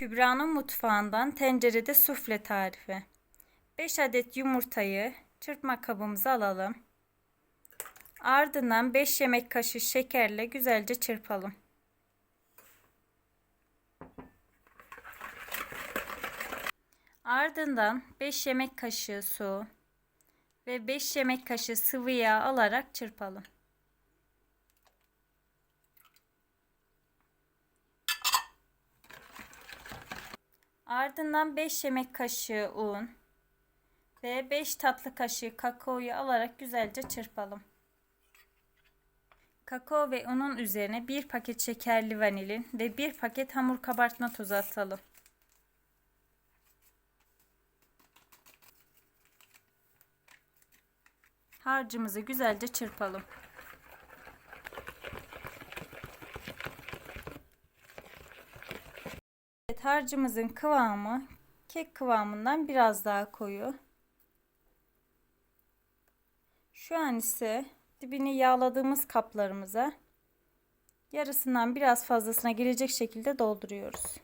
Kübra'nın mutfağından tencerede sufle tarifi. 5 adet yumurtayı çırpma kabımıza alalım. Ardından 5 yemek kaşığı şekerle güzelce çırpalım. Ardından 5 yemek kaşığı su ve 5 yemek kaşığı sıvı yağ alarak çırpalım. Ardından 5 yemek kaşığı un ve 5 tatlı kaşığı kakaoyu alarak güzelce çırpalım. Kakao ve unun üzerine 1 paket şekerli vanilin ve 1 paket hamur kabartma tozu atalım. Harcımızı güzelce çırpalım. Harcımızın kıvamı kek kıvamından biraz daha koyu. Şu an ise dibini yağladığımız kaplarımıza yarısından biraz fazlasına gelecek şekilde dolduruyoruz.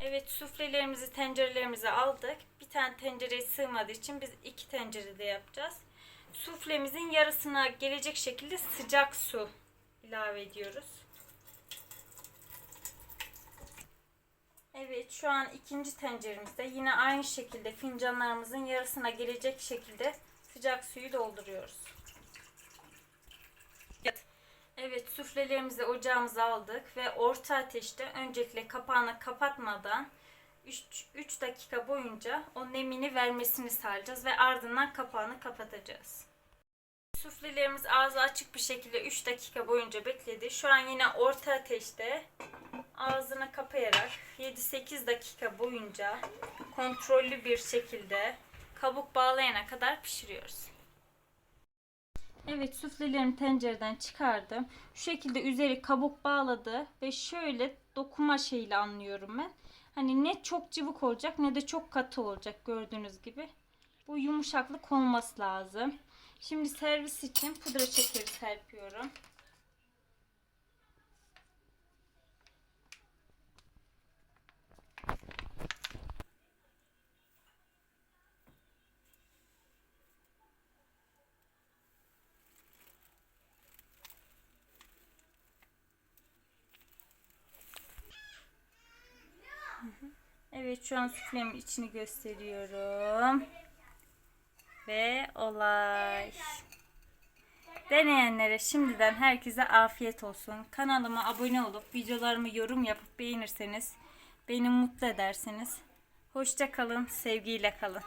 Evet suflelerimizi tencerelerimize aldık. Tane tencereye sığmadığı için biz iki tencerede yapacağız. Suflemizin yarısına gelecek şekilde sıcak su ilave ediyoruz. Evet şu an ikinci tenceremizde yine aynı şekilde fincanlarımızın yarısına gelecek şekilde sıcak suyu dolduruyoruz. Evet suflelerimizi ocağımıza aldık ve orta ateşte öncelikle kapağını kapatmadan 3, 3 dakika boyunca o nemini vermesini sağlayacağız ve ardından kapağını kapatacağız. Suflelerimiz ağzı açık bir şekilde 3 dakika boyunca bekledi. Şu an yine orta ateşte ağzını kapayarak 7-8 dakika boyunca kontrollü bir şekilde kabuk bağlayana kadar pişiriyoruz. Evet suflelerimi tencereden çıkardım. Şu şekilde üzeri kabuk bağladı ve şöyle dokuma şeyle anlıyorum ben. Hani ne çok cıvık olacak ne de çok katı olacak gördüğünüz gibi. Bu yumuşaklık olması lazım. Şimdi servis için pudra şekeri serpiyorum. Evet şu an suflemin içini gösteriyorum. Ve olay. Deneyenlere şimdiden herkese afiyet olsun. Kanalıma abone olup videolarımı yorum yapıp beğenirseniz beni mutlu edersiniz. Hoşça kalın, sevgiyle kalın.